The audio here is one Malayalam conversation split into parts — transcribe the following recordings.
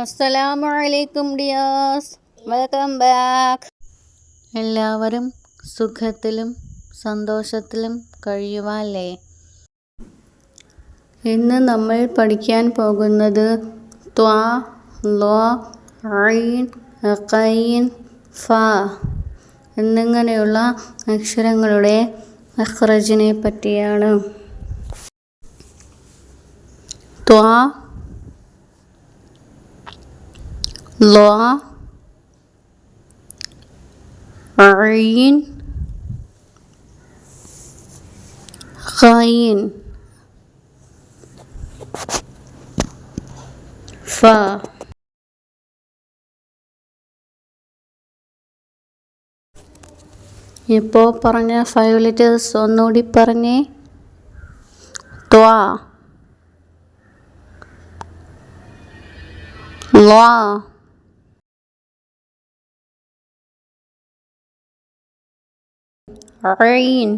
അസ്സലാമു അലൈക്കും ഡിയാസ് വെൽക്കം ബാക്ക്. എല്ലാവരും സുഖത്തിലും സന്തോഷത്തിലും കഴിയുവാല്ലേ? ഇന്ന് നമ്മൾ പഠിക്കാൻ പോകുന്നത് ത്വാ ലോ ഐൻ ഖൈൻ ഫ എന്നിങ്ങനെയുള്ള അക്ഷരങ്ങളുടെ അഖ്റജിനെ പറ്റിയാണ്. ത്വാ ലോ عين ഖൈൻ فا ഇപ്പോൾ പറഞ്ഞ ഫൈവ് ലെറ്റേഴ്സ് ഒന്നുകൂടി പറഞ്ഞേ. ത്വാ. ള عين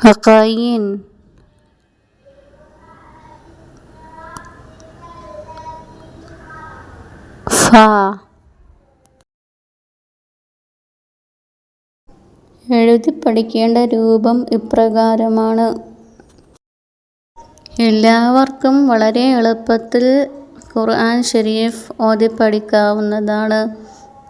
عقاين ഫ എഴുതി പഠിക്കേണ്ട രൂപം ഇപ്രകാരമാണ് എല്ലാവർക്കും വളരെ എളുപ്പത്തിൽ ഖുർആൻ ഷരീഫ് ഓതി പഠിക്കാവുന്നതാണ്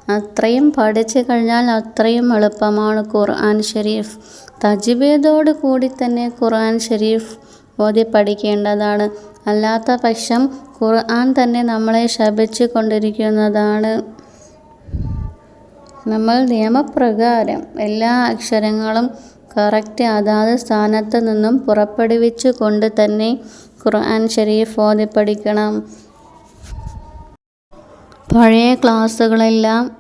അത്രയും പഠിച്ചു കഴിഞ്ഞാൽ അത്രയും എളുപ്പമാണ് ഖുർആൻ ഷരീഫ് തജ്വീദോട് കൂടി തന്നെ ഖുർആൻ ഷരീഫ് ഓതി പഠിക്കേണ്ടതാണ്. അല്ലാത്ത പക്ഷം ഖുർആൻ തന്നെ നമ്മളെ ശപിച്ചു കൊണ്ടിരിക്കുന്നതാണ്. നമ്മൾ നിയമപ്രകാരം എല്ലാ അക്ഷരങ്ങളും കറക്റ്റ് അതാത് സ്ഥാനത്ത് നിന്നും പുറപ്പെടുവിച്ചു കൊണ്ട് തന്നെ ഖുർആൻ ഷരീഫ് ഓതി പഠിക്കണം. പഴയ ക്ലാസ്സുകളെല്ലാം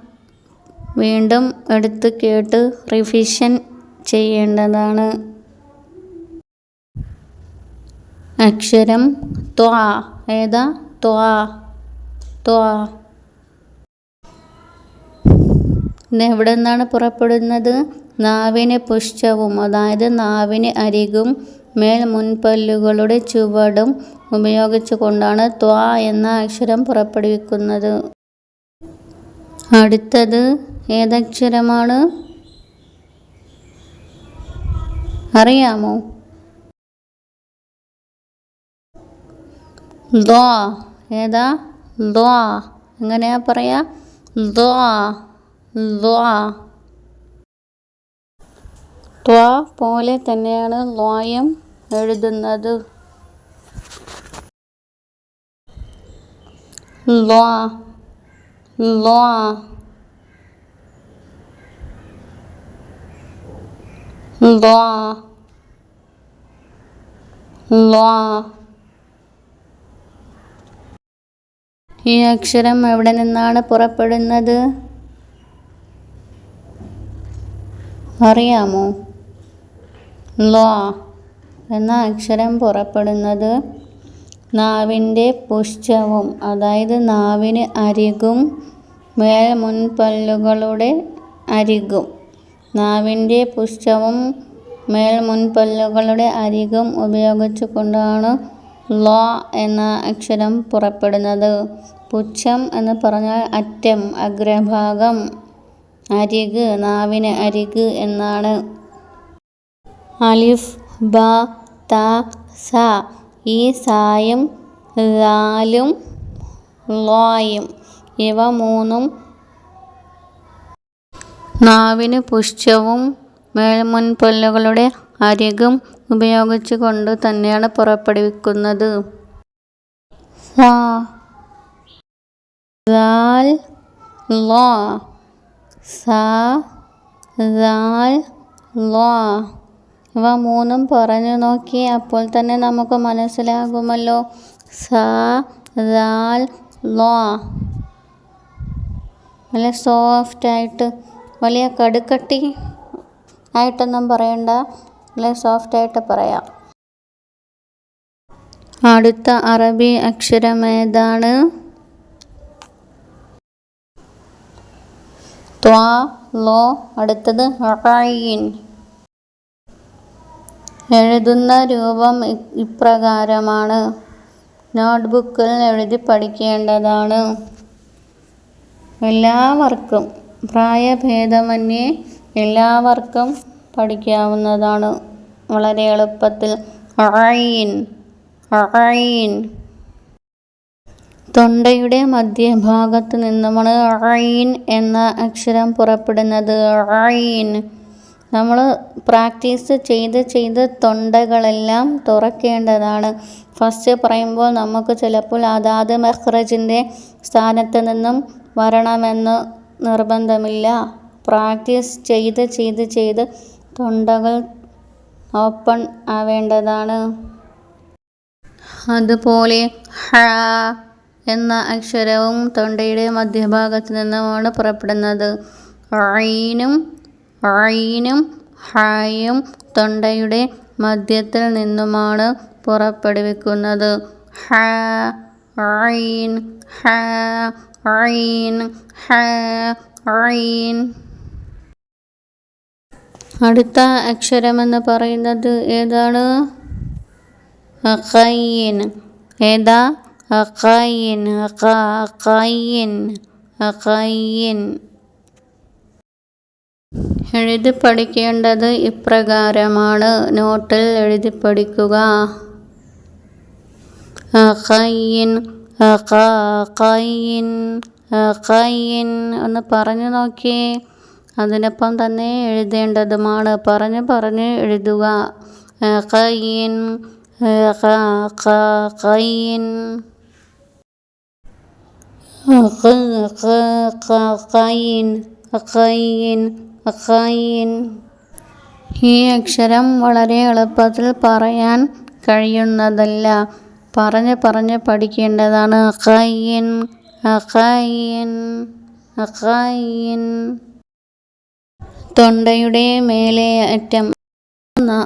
വീണ്ടും എടുത്ത് കേട്ട് റിവിഷൻ ചെയ്യേണ്ടതാണ്. അക്ഷരം ത്വാ ഏതാ? ത്വാ ത്വാ. എവിടെ നിന്നാണ് പുറപ്പെടുന്നത്? നാവിന് പുഷ്ടവും അതായത് നാവിന് അരികും മേൽ മുൻപല്ലുകളുടെ ചുവടും ഉപയോഗിച്ചുകൊണ്ടാണ് ത്വാ എന്ന അക്ഷരം പുറപ്പെടുവിക്കുന്നത്. അടുത്തത് ഏതക്ഷരമാണ്? അറിയാമോ? ദ്വാ ഏതാ? ദ്വാ എങ്ങനെയാ പറയാ? ദ്വാ ദ്വാ ത്വാ പോലെ തന്നെയാണ് ദ്വായം എഴുതുന്നത്. ദ്വാ ദ്വാ loa loa ഈ അക്ഷരം എവിടെ നിന്നാണ് പുറപ്പെടുന്നത്? അറിയാമോ? ലോ എന്ന അക്ഷരം പുറപ്പെടുന്നത്? നാവിന്റെ പുഷ്ടവും അതായത് നാവിന് അരികും മേൽ മുൻപല്ലുകളുടെ അരികും. നാവിന്റെ പുഷ്ടവും മേൽ മുൻപല്ലുകളുടെ അരികും ഉപയോഗിച്ചു കൊണ്ടാണ് ലോ എന്ന അക്ഷരം പുറപ്പെടുന്നത്. പുച്ഛം എന്ന് പറഞ്ഞാൽ അറ്റം അഗ്രഭാഗം അരിക് നാവിന് അരിക് എന്നാണ്. അലിഫ് ബ ത സ ഈ സായും റാലും ലോയും. ഇവ മൂന്നും നാവിന് പുഷ്ടവും മേൽമുൻപൊല്ലുകളുടെ അരികും ഉപയോഗിച്ചു കൊണ്ട് തന്നെയാണ് പുറപ്പെടുവിക്കുന്നത്. ലോ. സ ഇവ മൂന്നും പറഞ്ഞു നോക്കി അപ്പോൾ തന്നെ നമുക്ക് മനസ്സിലാകുമല്ലോ. സ ദാൽ ലോ നല്ല സോഫ്റ്റായിട്ട് വലിയ കടുക്കട്ടി ആയിട്ടൊന്നും പറയണ്ട. നല്ല സോഫ്റ്റായിട്ട് പറയാം. അടുത്ത അറബി അക്ഷരം ഏതാണ്? ത്വാ ലോ അടുത്തത് ഐൻ. എഴുതുന്ന രൂപം ഇപ്രകാരമാണ്. നോട്ട്ബുക്കിൽ എഴുതി പഠിക്കേണ്ടതാണ്. എല്ലാവർക്കും പ്രായഭേദമന്യേ എല്ലാവർക്കും പഠിക്കാവുന്നതാണ് വളരെ എളുപ്പത്തിൽ. അഴയിൻ ഐൻ തൊണ്ടയുടെ മധ്യഭാഗത്ത് നിന്നുമാണ് അഴയിൻ എന്ന അക്ഷരം പുറപ്പെടുന്നത്. ഐൻ നമ്മൾ പ്രാക്ടീസ് ചെയ്ത് ചെയ്ത് തൊണ്ടകളെല്ലാം തുറക്കേണ്ടതാണ്. ഫസ്റ്റ് പറയുമ്പോൾ നമുക്ക് ചിലപ്പോൾ അതാത് മെഹ്റജിന്റെ സ്ഥാനത്ത് നിന്നും വരണമെന്ന് നിർബന്ധമില്ല. പ്രാക്ടീസ് ചെയ്ത് ചെയ്ത് ചെയ്ത് തൊണ്ടകൾ ഓപ്പൺ ആവേണ്ടതാണ്. അതുപോലെ ഹ എന്ന അക്ഷരവും തൊണ്ടയുടെ മധ്യഭാഗത്ത് നിന്നുമാണ് പുറപ്പെടുന്നത്. ഐനും ഐനും ഹായും തൊണ്ടയുടെ മധ്യത്തിൽ നിന്നുമാണ് പുറപ്പെടുവിക്കുന്നത്. ഹ ഹ ഹ അടുത്ത അക്ഷരമെന്ന് പറയുന്നത് ഏതാണ്? അഖയിൻ ഏതാ? അഖയിൻ അഖ അഖയിൻ ഖൈൻ എഴുതി പഠിക്കേണ്ടത് ഇപ്രകാരമാണ്. നോട്ടിൽ എഴുതി പഠിക്കുക. ഒന്ന് പറഞ്ഞു നോക്കി അതിനൊപ്പം തന്നെ എഴുതേണ്ടതുമാണ്. പറഞ്ഞു പറഞ്ഞ് എഴുതുക. ഖൈൻ ഖൈൻ ഈ അക്ഷരം വളരെ എളുപ്പത്തിൽ പറയാൻ കഴിയുന്നതല്ല. പറഞ്ഞ് പറഞ്ഞ് പഠിക്കേണ്ടതാണ്. അഖായിൻ അഖായിൻ അഖായിൻ തൊണ്ടയുടെ മേലെ അറ്റം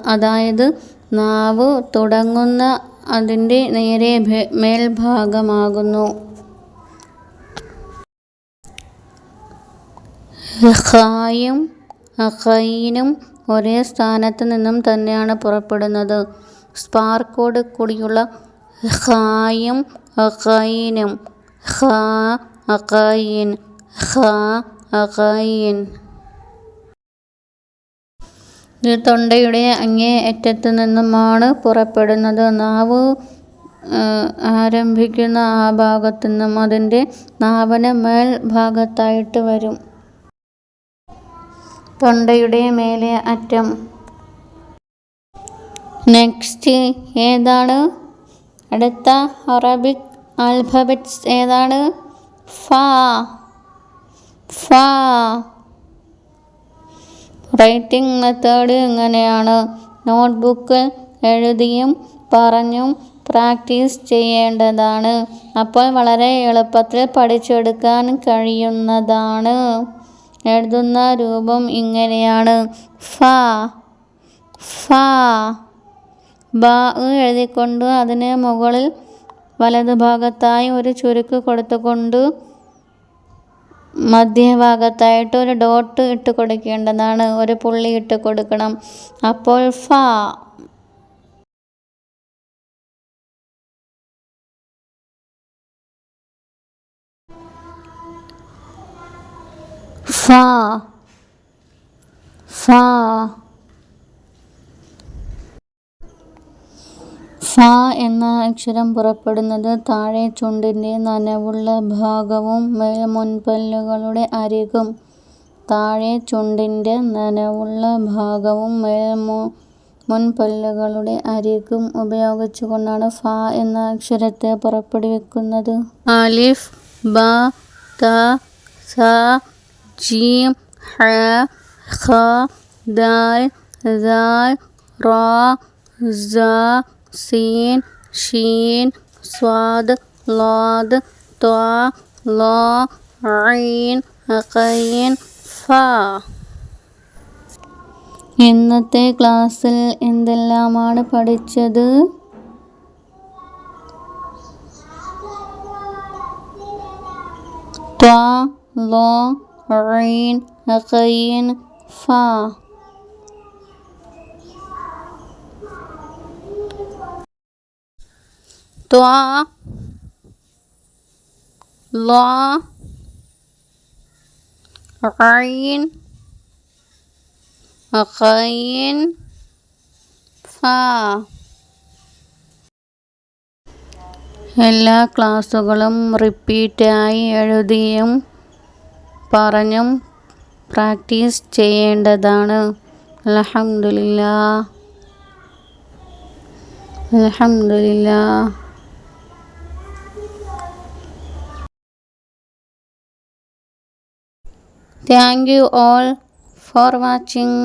അതായത് നാവ് തുടങ്ങുന്ന അതിന്റെ നേരെ മേൽഭാഗമാകുന്നു. ഖായും ഖൈനും ഒരേ സ്ഥാനത്ത് നിന്നും തന്നെയാണ് പുറപ്പെടുന്നത്. സ്പാർക്കോട് കൂടിയുള്ള ഖായും ഖൈനും ഖാ അഖൈൻ ഖാ അഖൈൻ ഇത് തൊണ്ടയുടെ അങ്ങേ അറ്റത്ത് നിന്നുമാണ് പുറപ്പെടുന്നത്. നാവ് ആരംഭിക്കുന്ന ആ ഭാഗത്തു നിന്നും അതിന്റെ മേൽ ഭാഗത്തായിട്ട് വരും. തൊണ്ടയുടെ മേലെ അറ്റം. നെക്സ്റ്റ് ഏതാണ്? അടുത്ത അറബിക് ആൽഫബറ്റ്സ് ഏതാണ്? ഫ ഫ റൈറ്റിംഗ് മെത്തേഡ് ഇങ്ങനെയാണ്. നോട്ട്ബുക്കിൽ എഴുതിയും പറഞ്ഞും പ്രാക്ടീസ് ചെയ്യേണ്ടതാണ്. അപ്പോൾ വളരെ എളുപ്പത്തിൽ പഠിച്ചെടുക്കാൻ കഴിയുന്നതാണ്. എഴുതുന്ന രൂപം ഇങ്ങനെയാണ്. ഫ ഫ ബ എഴുതിക്കൊണ്ട് അതിന് മുകളിൽ വലതുഭാഗത്തായി ഒരു ചുരുക്ക് കൊടുത്തുകൊണ്ട് മധ്യഭാഗത്തായിട്ട് ഒരു ഡോട്ട് ഇട്ട് കൊടുക്കേണ്ടതാണ്. ഒരു പുള്ളി ഇട്ട് കൊടുക്കണം. അപ്പോൾ ഫ ഫ ഫ ഫ എന്ന അക്ഷരം പുറപ്പെടുന്നത് താഴെ ചുണ്ടിന്റെ നനവുള്ള ഭാഗവും മേൽമുൻപല്ലുകളുടെ അരികും. താഴെ ചുണ്ടിന്റെ നനവുള്ള ഭാഗവും മേൽമുൻപല്ലുകളുടെ അരികും ഉപയോഗിച്ചുകൊണ്ടാണ് ഫ എന്ന അക്ഷരത്തെ പുറപ്പെടുവിക്കുന്നത്. അലിഫ് ബ ത സ ജീം ഹ ഖ ദാൽ ദാൽ റാ സ സീൻ ഷീൻ സ്വാദ് ലാദ് ത്വ ള ഐൻ ഖൈൻ ഫ ഇന്നത്തെ ക്ലാസ്സിൽ എന്തെല്ലാമാണ് പഠിച്ചത്? ത്വാ ള عين غين فا طا لا عين غين فا എല്ലാ ക്ലാസ്സുകളും റിപ്പീറ്റായി എഴുതിയും പറഞ്ഞും പ്രാക്ടീസ് ചെയ്യേണ്ടതാണ്. അലഹമില്ല അൽഹംദുലില്ലാ thank you all for watching.